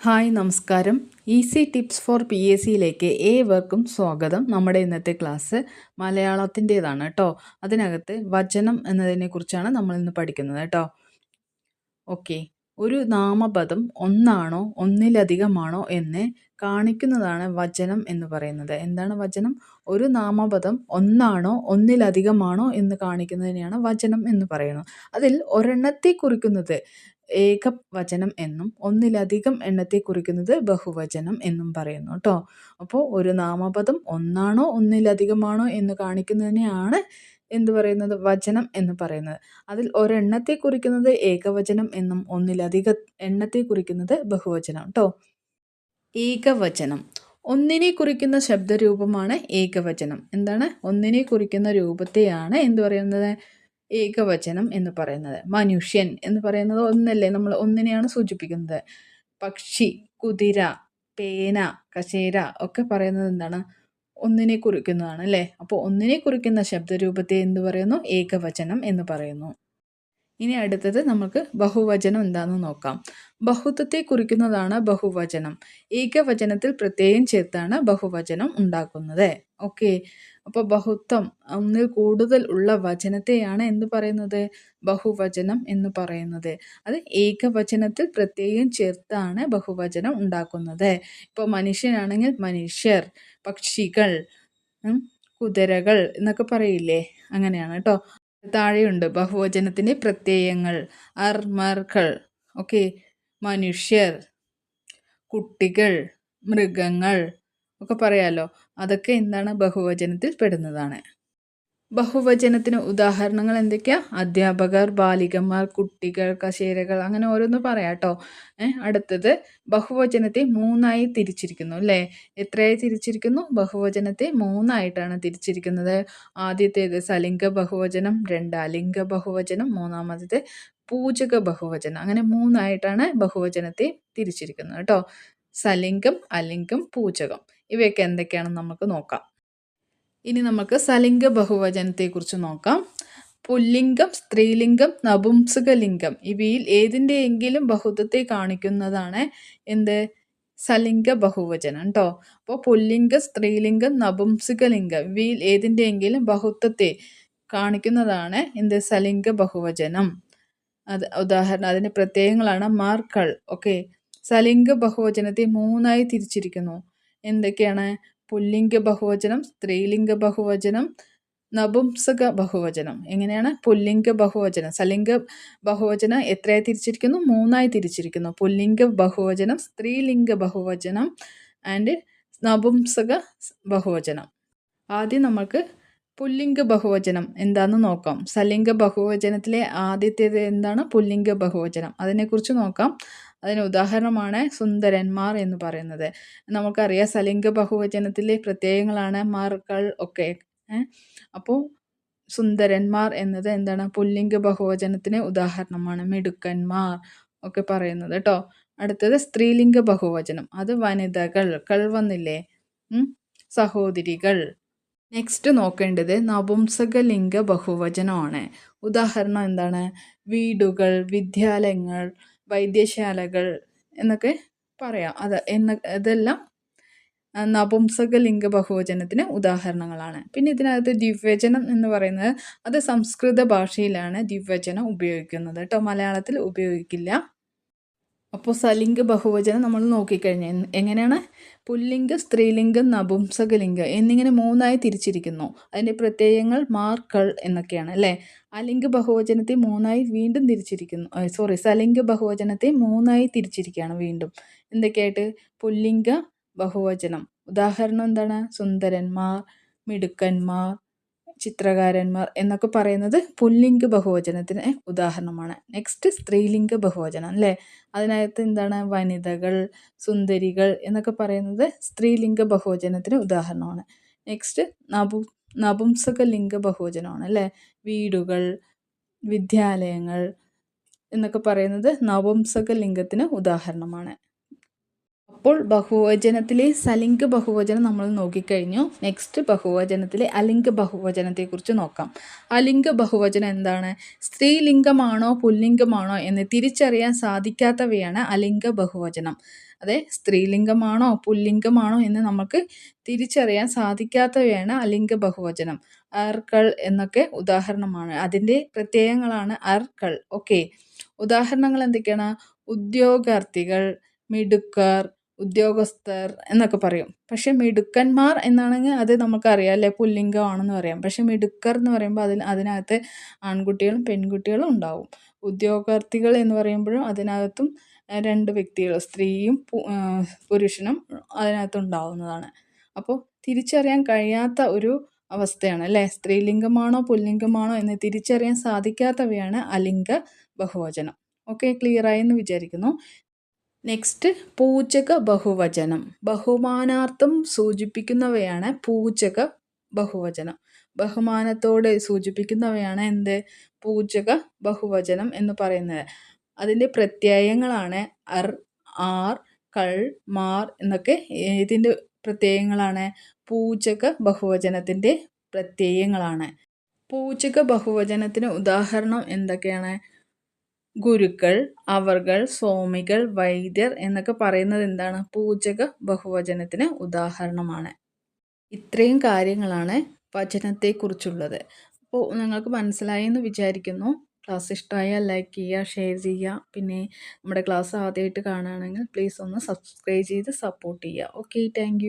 Hi നമസ്കാരം. Easy tips for P S സിയിലേക്ക് ഏവർക്കും സ്വാഗതം. നമ്മുടെ ഇന്നത്തെ ക്ലാസ് മലയാളത്തിന്റേതാണ് കേട്ടോ. അതിനകത്ത് വചനം എന്നതിനെക്കുറിച്ചാണ് നമ്മൾ ഇന്ന് പഠിക്കുന്നത് കേട്ടോ. ഓക്കെ. ഒരു നാമപദം ഒന്നാണോ ഒന്നിലധികമാണോ എന്ന് കാണിക്കുന്നതാണ് വചനം എന്ന് പറയുന്നത്. എന്താണ് വചനം? ഒരു നാമപദം ഒന്നാണോ ഒന്നിലധികമാണോ എന്ന് കാണിക്കുന്നതിനെയാണ് വചനം എന്ന് പറയുന്നത്. അതിൽ ഒരെണ്ണത്തെ കുറിക്കുന്നത് ഏകവചനം എന്നും ഒന്നിലധികം എണ്ണത്തെ കുറിക്കുന്നത് ബഹുവചനം എന്നും പറയുന്നു കേട്ടോ. അപ്പോൾ ഒരു നാമപദം ഒന്നാണോ ഒന്നിലധികമാണോ എന്ന് കാണിക്കുന്നതിനെയാണ് എന്ത് പറയുന്നത്? വചനം എന്ന് പറയുന്നത്. അതിൽ ഒരെണ്ണത്തെ കുറിക്കുന്നത് ഏകവചനം എന്നും ഒന്നിലധിക എണ്ണത്തെ കുറിക്കുന്നത് ബഹുവചനം കേട്ടോ. ഏകവചനം. ഒന്നിനെ കുറിക്കുന്ന ശബ്ദരൂപമാണ് ഏകവചനം. എന്താണ്? ഒന്നിനെ കുറിക്കുന്ന രൂപത്തെയാണ് എന്ത് പറയുന്നത്? ഏകവചനം എന്ന് പറയുന്നത്. മനുഷ്യൻ എന്ന് പറയുന്നത് ഒന്നല്ലേ? നമ്മൾ ഒന്നിനെയാണ് സൂചിപ്പിക്കുന്നത്. പക്ഷി കുതിര പേന കശേര ഒക്കെ പറയുന്നത് എന്താണ്? ഒന്നിനെ കുറിക്കുന്നതാണ് അല്ലേ? അപ്പോൾ ഒന്നിനെ കുറിക്കുന്ന ശബ്ദരൂപത്തെ എന്ത് പറയുന്നു? ഏകവചനം എന്ന് പറയുന്നു. ഇനി അടുത്തത് നമുക്ക് ബഹുവചനം എന്താണെന്ന് നോക്കാം. ബഹുത്വത്തെ കുറിക്കുന്നതാണ് ബഹുവചനം. ഏകവചനത്തിൽ പ്രത്യേകം ചേർത്താണ് ബഹുവചനം ഉണ്ടാക്കുന്നത്. ഓക്കെ. അപ്പോൾ ബഹുത്വം ഒന്നിൽ കൂടുതൽ ഉള്ള വചനത്തെയാണ് എന്ന് പറയുന്നത്? ബഹുവചനം എന്ന് പറയുന്നത്. അത് ഏകവചനത്തിൽ പ്രത്യേകം ചേർത്താണ് ബഹുവചനം ഉണ്ടാക്കുന്നത്. ഇപ്പോൾ മനുഷ്യനാണെങ്കിൽ മനുഷ്യർ പക്ഷികൾ കുതിരകൾ എന്നൊക്കെ പറയില്ലേ? അങ്ങനെയാണ് കേട്ടോ. താഴെയുണ്ട് ബഹുവചനത്തിന്റെ പ്രത്യയങ്ങൾ. അർമർകൾ ഓക്കെ മനുഷ്യർ കുട്ടികൾ മൃഗങ്ങൾ ഒക്കെ പറയാലോ. അതൊക്കെ എന്താണ് ബഹുവചനത്തിൽ പെടുന്നതാണ്. ബഹുവചനത്തിന് ഉദാഹരണങ്ങൾ എന്തൊക്കെയാ? അധ്യാപകർ ബാലികന്മാർ കുട്ടികൾ കശേരകൾ അങ്ങനെ ഓരോന്ന് പറയാം കേട്ടോ. അടുത്തത് ബഹുവചനത്തെ മൂന്നായി തിരിച്ചിരിക്കുന്നു അല്ലേ? എത്രയായി തിരിച്ചിരിക്കുന്നു? ബഹുവചനത്തെ മൂന്നായിട്ടാണ് തിരിച്ചിരിക്കുന്നത്. ആദ്യത്തേത് സലിംഗ ബഹുവചനം രണ്ട് അലിംഗ ബഹുവചനം മൂന്നാമത്തേത് പൂജക ബഹുവചനം. അങ്ങനെ മൂന്നായിട്ടാണ് ബഹുവചനത്തെ തിരിച്ചിരിക്കുന്നത് കേട്ടോ. സലിംഗം അലിംഗം പൂജകം. ഇവയൊക്കെ എന്തൊക്കെയാണെന്ന് നമുക്ക് നോക്കാം. ഇനി നമുക്ക് സലിംഗ ബഹുവചനത്തെക്കുറിച്ച് നോക്കാം. പുല്ലിംഗം സ്ത്രീലിംഗം നപുംസകലിംഗം ഇവയിൽ ഏതിന്റെയെങ്കിലും ബഹുത്വത്തെ കാണിക്കുന്നതാണ് എന്ത്? സലിംഗ ബഹുവചനം കേട്ടോ അപ്പോൾ പുല്ലിംഗ സ്ത്രീലിംഗം നപുംസകലിംഗം ഇവയിൽ ഏതിന്റെയെങ്കിലും ബഹുത്വത്തെ കാണിക്കുന്നതാണ് എന്ത്? സലിംഗ ബഹുവചനം. അത് ഉദാഹരണം അതിന്റെ പ്രത്യയങ്ങളാണ് മാർക്കൾ. ഓക്കെ. സലിംഗ ബഹുവചനത്തെ മൂന്നായി തിരിച്ചിരിക്കുന്നു. എന്തൊക്കെയാണ്? പുല്ലിംഗ ബഹുവചനം സ്ത്രീലിംഗ ബഹുവചനം നപുംസക ബഹുവചനം. എങ്ങനെയാണ്? പുല്ലിംഗ ബഹുവചനം. സലിംഗ ബഹുവചനം എത്രയായി തിരിച്ചിരിക്കുന്നു? മൂന്നായി തിരിച്ചിരിക്കുന്നു. പുല്ലിംഗ ബഹുവചനം സ്ത്രീലിംഗ ബഹുവചനം ആൻഡ് നപുംസക ബഹുവചനം. ആദ്യം നമുക്ക് പുല്ലിംഗ ബഹുവചനം എന്താണെന്ന് നോക്കാം. സലിംഗ ബഹുവചനത്തിലെ ആദ്യത്തേത് എന്താണ്? പുല്ലിംഗ ബഹുവചനം. അതിനെക്കുറിച്ച് നോക്കാം. അതിന് ഉദാഹരണമാണ് സുന്ദരന്മാർ എന്ന് പറയുന്നത്. നമുക്കറിയാം സലിംഗ ബഹുവചനത്തിലെ പ്രത്യയങ്ങളാണ് മാർക്കൾ ഒക്കെ. അപ്പോൾ സുന്ദരന്മാർ എന്നത് എന്താണ്? പുല്ലിംഗ ബഹുവചനത്തിന് ഉദാഹരണമാണ് മിടുക്കന്മാർ ഒക്കെ പറയുന്നത് കേട്ടോ അടുത്തത് സ്ത്രീലിംഗ ബഹുവചനം. അത് വനിതകൾ കൾ വന്നില്ലേ? സഹോദരികൾ. നെക്സ്റ്റ് നോക്കേണ്ടത് നപുംസകലിംഗ ബഹുവചനമാണ്. ഉദാഹരണം എന്താണ്? വീടുകൾ വിദ്യാലയങ്ങൾ വൈദ്യശാലകൾ എന്നൊക്കെ പറയാം. അത് എന്ന ഇതെല്ലാം നപുംസകലിംഗ ബഹുവചനത്തിന് ഉദാഹരണങ്ങളാണ്. പിന്നെ ഇതിനകത്ത് ദ്വിവചനം എന്ന് പറയുന്നത് അത് സംസ്കൃത ഭാഷയിലാണ് ദ്വിവചനം ഉപയോഗിക്കുന്നത്. കേട്ടോ മലയാളത്തിൽ ഉപയോഗിക്കില്ല. അപ്പോൾ സലിംഗ ബഹുവചനം നമ്മൾ നോക്കിക്കഴിഞ്ഞാൽ എങ്ങനെയാണ്? പുല്ലിംഗം സ്ത്രീലിംഗം നപുംസകലിംഗം എന്നിങ്ങനെ മൂന്നായി തിരിച്ചിരിക്കുന്നു. അതിന്റെ പ്രത്യയങ്ങൾ മാർക്കൾ എന്നൊക്കെയാണ് അല്ലേ? അലിംഗ ബഹുവചനത്തെ മൂന്നായി വീണ്ടും തിരിച്ചിരിക്കുന്നു. സോറി സലിംഗ ബഹുവചനത്തെ മൂന്നായി തിരിച്ചിരിക്കുകയാണ് വീണ്ടും. എന്തൊക്കെയായിട്ട്? പുല്ലിംഗ ബഹുവചനം. ഉദാഹരണം എന്താണ്? സുന്ദരന്മാർ മിടുക്കന്മാർ ചിത്രകാരന്മാർ എന്നൊക്കെ പറയുന്നത് പുല്ലിംഗ ബഹുവചനത്തിന് ഉദാഹരണമാണ്. നെക്സ്റ്റ് സ്ത്രീലിംഗ ബഹുവചനം അല്ലേ? അതിനകത്ത് എന്താണ്? വനിതകൾ സുന്ദരികൾ എന്നൊക്കെ പറയുന്നത് സ്ത്രീലിംഗ ബഹുവചനത്തിന് ഉദാഹരണമാണ്. നെക്സ്റ്റ് നപു നപുംസക ലിംഗ ബഹുവചനമാണ് അല്ലേ? വീടുകൾ വിദ്യാലയങ്ങൾ എന്നൊക്കെ പറയുന്നത് നപുംസക ലിംഗത്തിന് ഉദാഹരണമാണ്. അപ്പോൾ ബഹുവചനത്തിലെ സലിംഗ ബഹുവചനം നമ്മൾ നോക്കിക്കഴിഞ്ഞു. നെക്സ്റ്റ് ബഹുവചനത്തിലെ അലിംഗ ബഹുവചനത്തെക്കുറിച്ച് നോക്കാം. അലിംഗ ബഹുവചനം എന്താണ്? സ്ത്രീലിംഗമാണോ പുല്ലിംഗമാണോ എന്ന് തിരിച്ചറിയാൻ സാധിക്കാത്തവയാണ് അലിംഗ ബഹുവചനം. അതെ സ്ത്രീലിംഗമാണോ പുല്ലിംഗമാണോ എന്ന് നമുക്ക് തിരിച്ചറിയാൻ സാധിക്കാത്തവയാണ് അലിംഗ ബഹുവചനം. അർക്കൾ എന്നൊക്കെ ഉദാഹരണമാണ്. അതിന്റെ പ്രത്യയങ്ങളാണ് അർക്കൾ ഓക്കെ ഉദാഹരണങ്ങൾ എന്തൊക്കെയാണ്? ഉദ്യോഗാർത്ഥികൾ മിടുക്കർ ഉദ്യോഗസ്ഥർ എന്നൊക്കെ പറയും. പക്ഷെ മിടുക്കന്മാർ എന്നാണെങ്കിൽ അത് നമുക്കറിയാം അല്ലേ? പുല്ലിംഗമാണെന്ന് പറയാം. പക്ഷെ മിടുക്കർ എന്ന് പറയുമ്പോൾ അതിൽ അതിനകത്ത് ആൺകുട്ടികളും പെൺകുട്ടികളും ഉണ്ടാവും. ഉദ്യോഗാർത്ഥികൾ എന്ന് പറയുമ്പോഴും അതിനകത്തും രണ്ട് വ്യക്തികൾ സ്ത്രീയും പുരുഷനും അതിനകത്ത് ഉണ്ടാവുന്നതാണ്. അപ്പോൾ തിരിച്ചറിയാൻ കഴിയാത്ത ഒരു അവസ്ഥയാണ് അല്ലേ? സ്ത്രീലിംഗമാണോ പുല്ലിംഗമാണോ എന്ന് തിരിച്ചറിയാൻ സാധിക്കാത്തവയാണ് അലിംഗ ബഹുവചനം. ഓക്കെ ക്ലിയറായി എന്ന് വിചാരിക്കുന്നു. നെക്സ്റ്റ് പൂജക ബഹുവചനം. ബഹുമാനാർത്ഥം സൂചിപ്പിക്കുന്നവയാണ് പൂജക ബഹുവചനം. ബഹുമാനത്തോടെ സൂചിപ്പിക്കുന്നവയാണ് എന്ത്? പൂജക ബഹുവചനം എന്ന് പറയുന്നത്. അതിന്റെ പ്രത്യയങ്ങളാണ് അർ ആർ കൾ മാർ എന്നൊക്കെ ഏതിന്റെ പ്രത്യയങ്ങളാണ്. പൂജക ബഹുവചനത്തിന്റെ പ്രത്യയങ്ങളാണ്. പൂജക ബഹുവചനത്തിന് ഉദാഹരണം എന്തൊക്കെയാണ്? ഗുരുക്കൾ അവർകൾ സ്വാമികൾ വൈദ്യർ എന്നൊക്കെ പറയുന്നത് എന്താണ്? പൂജക ബഹുവചനത്തിന് ഉദാഹരണമാണ്. ഇത്രയും കാര്യങ്ങളാണ് വചനത്തെക്കുറിച്ചുള്ളത്. അപ്പോൾ നിങ്ങൾക്ക് മനസ്സിലായി എന്ന് വിചാരിക്കുന്നു. ക്ലാസ് ഇഷ്ടമായാൽ ലൈക്ക് ചെയ്യുക ഷെയർ ചെയ്യുക. പിന്നെ നമ്മുടെ ക്ലാസ് ആദ്യമായിട്ട് കാണുകയാണെങ്കിൽ പ്ലീസ് ഒന്ന് സബ്സ്ക്രൈബ് ചെയ്ത് സപ്പോർട്ട് ചെയ്യുക. Okay thank